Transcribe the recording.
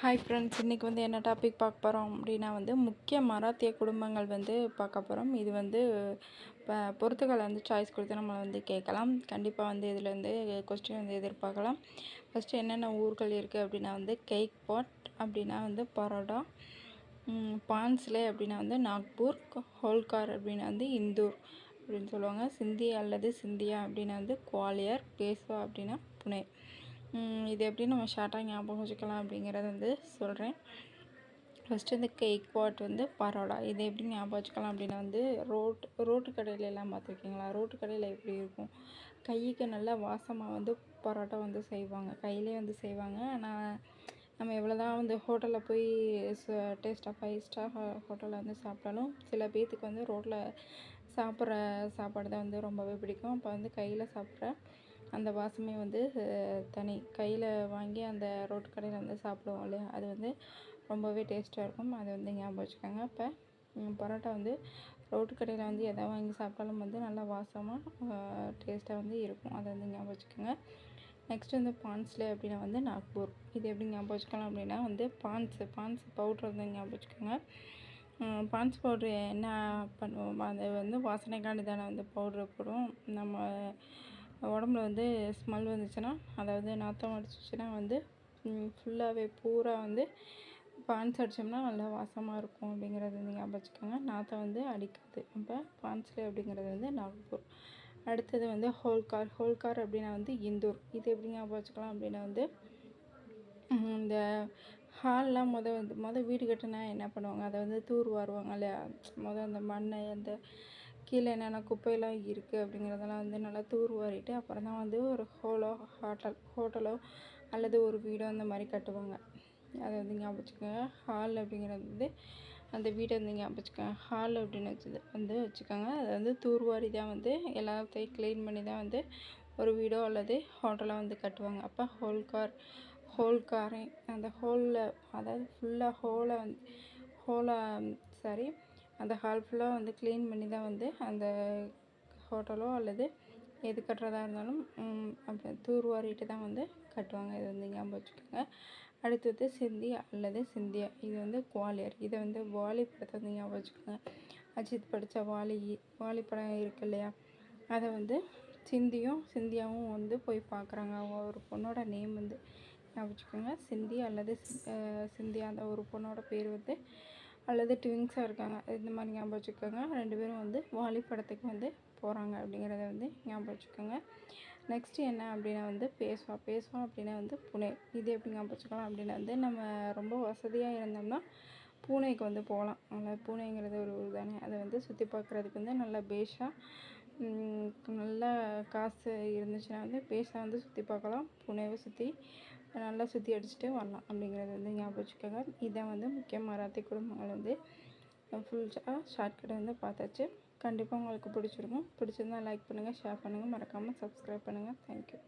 Hi friends இன்றைக்கி வந்து என்ன டாபிக் பார்க்க போகிறோம் அப்படின்னா வந்து முக்கிய மராத்திய குடும்பங்கள் வந்து பார்க்க போகிறோம் இது வந்து இப்போ பொறுத்துக்களை வந்து சாய்ஸ் கொடுத்து நம்ம வந்து கேட்கலாம். கண்டிப்பாக வந்து இதில் வந்து கொஸ்டின் வந்து எதிர்பார்க்கலாம். ஃபஸ்ட்டு என்னென்ன ஊர்கள் இருக்குது அப்படின்னா வந்து கேக் பாட் அப்படின்னா வந்து பரோடா பான்ஸ்லே அப்படின்னா வந்து நாக்பூர் ஹோல்கார் அப்படின்னா வந்து இந்தூர் அப்படின்னு சொல்லுவாங்க. சிந்தி அல்லது சிந்தியா அப்படின்னா வந்து குவாலியர் பேஸ்வா அப்படின்னா புனே. இது எப்படி நம்ம ஷார்ட்டாக ஞாபகம் வச்சுக்கலாம் அப்படிங்கிறத வந்து சொல்கிறேன் ஃபஸ்ட்டு இந்த கேக் பாட் வந்து பரோடா. இது எப்படி ஞாபகம் வச்சுக்கலாம் அப்படின்னா வந்து ரோட் ரோட்டு கடையில எல்லாம் பார்த்துருக்கீங்களா? ரோட்டு கடையில் எப்படி இருக்கும்? கைக்கு நல்லா வாசமாக வந்து பரோட்டா வந்து செய்வாங்க. கையிலே வந்து செய்வாங்க. ஆனால் நம்ம எவ்வளோ தான் வந்து ஹோட்டலில் போய் டேஸ்ட்டாக ஃபைவ் ஸ்டார் ஹோட்டலில் வந்து சாப்பிட்டாலும் சில பேர்த்துக்கு வந்து ரோட்டில் சாப்பிட்ற சாப்பாடு தான் வந்து ரொம்பவே பிடிக்கும். அப்போ வந்து கையில் சாப்பிட்ற அந்த வாசமே வந்து தனி கையில் வாங்கி அந்த ரோட்டு கடையில் வந்து சாப்பிடுவோம் இல்லையா? அது வந்து ரொம்பவே டேஸ்ட்டாக இருக்கும். அதை வந்து ஞாபகம் வச்சுக்கோங்க. இப்போ பரோட்டா வந்து ரோட்டு கடையில் வந்து எதை வாங்கி சாப்பிட்டாலும் வந்து நல்லா வாசமாக டேஸ்ட்டாக வந்து இருக்கும். அதை வந்து ஞாபகம் வச்சுக்கோங்க. நெக்ஸ்ட் வந்து பான்ஸ்லே அப்படின்னா வந்து நாக்பூர். இது எப்படி ஞாபகம் வச்சுக்கலாம் அப்படின்னா வந்து பான்ஸ் பான்ஸ் பவுட்ரு வந்து ஞாபகம் வச்சுக்கோங்க. பான்ஸ் பவுட்ரு என்ன பண்ணுவோம்? அது வந்து வாசனைக்காண்டி தானே வந்து பவுட்ரு போடுவோம். நம்ம உடம்புல வந்து ஸ்மெல் வந்துச்சுன்னா அதாவது நாற்றம் அடிச்சிச்சுன்னா வந்து ஃபுல்லாகவே பூரா வந்து பான்ஸ் அடித்தோம்னா நல்லா வாசமாக இருக்கும் அப்படிங்கிறது வந்து ஞாபகம் வச்சுக்கோங்க. நாற்றம் வந்து அடிக்காது. அப்போ பான்ஸ்லே அப்படிங்கிறது வந்து நாகப்பூர் அடுத்தது வந்து ஹோல்கார் ஹோல்கார் அப்படின்னா வந்து இந்தூர். இது எப்படி ஞாபகம் வச்சுக்கலாம் அப்படின்னா வந்து இந்த ஹால்லாம் மொதல் வந்து மொதல் வீடு கட்டினா என்ன பண்ணுவாங்க? அதை வந்து தூர் வாருவாங்க இல்லையா? மொதல் அந்த மண் அந்த கீழே என்னென்ன குப்பையெல்லாம் இருக்குது அப்படிங்கிறதெல்லாம் வந்து நல்லா தூர் வாரிட்டு அப்புறம் தான் வந்து ஒரு ஹோலோ ஹோட்டல் ஹோட்டலோ அல்லது ஒரு வீடோ அந்த மாதிரி கட்டுவாங்க. அதை வந்து ஞாபகம் வச்சுக்கோங்க. ஹால் அப்படிங்கிறது வந்து அந்த வீட்டை வந்து ஞாபகம் வச்சுக்கோங்க. ஹால் அப்படின்னு வச்சு வந்து வச்சுக்கோங்க. அதை வந்து தூர்வாரி தான் வந்து எல்லாத்தையும் க்ளீன் பண்ணி தான் வந்து ஒரு வீடோ அல்லது ஹோட்டலோ வந்து கட்டுவாங்க. அப்போ ஹோல் கார் ஹோல் காரை அந்த ஹோலில் அதாவது ஃபுல்லாக ஹோலை வந்து ஹோலை சாரி அந்த ஹால் ஃபுல்லாக வந்து க்ளீன் பண்ணி தான் வந்து அந்த ஹோட்டலோ அல்லது எது கட்டுறதா இருந்தாலும் அப்படி தூர்வாரிட்டு தான் வந்து கட்டுவாங்க. இது வந்து ஞாபகம் வச்சுக்கோங்க. அடுத்து வந்து சிந்தி அல்லது சிந்தியா. இது வந்து குவாலியர். இதை வந்து வாலி படத்தை வந்து ஞாபகம் வச்சுக்கோங்க. அஜித் படித்த வாலி வாலி படம் இருக்கு இல்லையா? அதை வந்து சிந்தியும் சிந்தியாவும் வந்து போய் பார்க்குறாங்க ஒரு பொண்ணோட நேம் வந்து ஞாபகம் வச்சுக்கோங்க. சிந்தி அல்லது சிந்தியா அந்த ஒரு பொண்ணோட பேர் வந்து அல்லது ட்விங்ஸாக இருக்காங்க. இந்த மாதிரி ஞாபகம் வச்சுக்கோங்க. ரெண்டு பேரும் வந்து வாலி படத்துக்கு வந்து போகிறாங்க அப்படிங்கிறத வந்து ஞாபகம் வச்சுக்கோங்க. நெக்ஸ்ட்டு என்ன அப்படின்னா வந்து பேசுவா. பேசுவா அப்படின்னா வந்து புனே. இது எப்படி ஞாபகம் வச்சுக்கலாம் அப்படின்னா வந்து நம்ம ரொம்ப வசதியாக இருந்தோம்னா பூனேக்கு வந்து போகலாம். அதில் பூனைங்கிறது ஒரு ஊர் தானே. அதை வந்து சுற்றி பார்க்குறதுக்கு வந்து நல்லா பேஷாக நல்லா காசு இருந்துச்சுன்னா வந்து பேஷாக வந்து சுற்றி பார்க்கலாம். புனேவை சுற்றி நல்லா சுற்றி அடிச்சுட்டு வரலாம் அப்படிங்கிறது வந்து ஞாபகம் வச்சுக்கோங்க. இதான் வந்து முக்கிய மராத்தி குடும்பங்கள் வந்து. ஃபுல்லாக ஷார்ட்கட் வந்து பார்த்தாச்சு. கண்டிப்பாக உங்களுக்கு பிடிச்சிருக்கும். பிடிச்சிருந்தால் லைக் பண்ணுங்கள் ஷேர் பண்ணுங்கள் மறக்காமல் சப்ஸ்கிரைப் பண்ணுங்கள் தேங்க்யூ